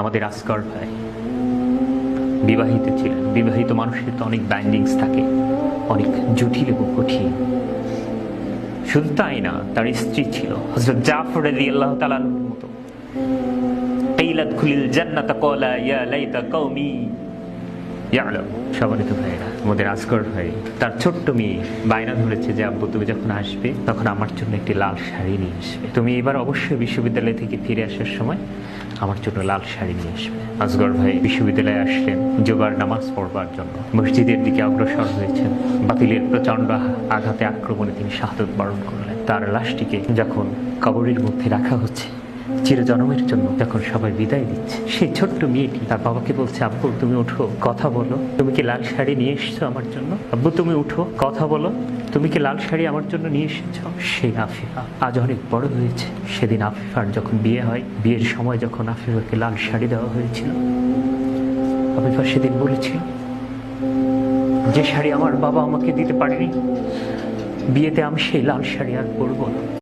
আমাদের আস্কার ভাই। বিবাহিত ছিলেন। বিবাহিত মানুষের তো অনেক বাইন্ডিংস থাকে, অনেক জটিল এবং কঠিন। শুধু তাই না, তার স্ত্রী ছিল হজরত জাফর আলী আল্লাহ তালানুর মতো। তেইলাত খুলিল জান্নাত কলা ইয়া লাইতা কৌমি সবানিত ভাইরা আমাদের আজকর ভাই, তার ছোট্ট মেয়ে বায়না ধরেছে যে, আব্বু, তুমি যখন আসবে, তখন আমার জন্য একটি লাল শাড়ি নিয়ে আসবে। তুমি এবার অবশ্যই বিশ্ববিদ্যালয় থেকে ফিরে আসার সময় আমার জন্য লাল শাড়ি নিয়ে আসবে। আজগর ভাই বিশ্ববিদ্যালয়ে আসলেন জোগার নামাজ পড়বার জন্য। মসজিদের দিকে অগ্রসর হয়েছেন। বাতিলের প্রচণ্ড আঘাতে আক্রমণে তিনি শাহাদত বরণ করলেন। তার লাশটিকে যখন কবরের মধ্যে রাখা হচ্ছে চিরজনমের জন্য যখন সবাই বিদায় দিচ্ছে সেই ছোট্ট মেয়েটি তার বাবাকে বলছে, আব্বু, তুমি উঠো, কথা বলো। তুমি কি লাল শাড়ি নিয়ে এসেছ আমার জন্য? আব্বু, তুমি উঠো, কথা বলো। তুমি কি লাল শাড়ি আমার জন্য নিয়ে এসেছ? সেই আফিফা আজ অনেক বড় হয়েছে। সেদিন আফিফার যখন বিয়ে হয়, বিয়ের সময় যখন আফিফাকে লাল শাড়ি দেওয়া হয়েছিল, আফিফা সেদিন বলেছিল, যে শাড়ি আমার বাবা আমাকে দিতে পারেনি, বিয়েতে আমি সেই লাল শাড়ি আর পরবো না।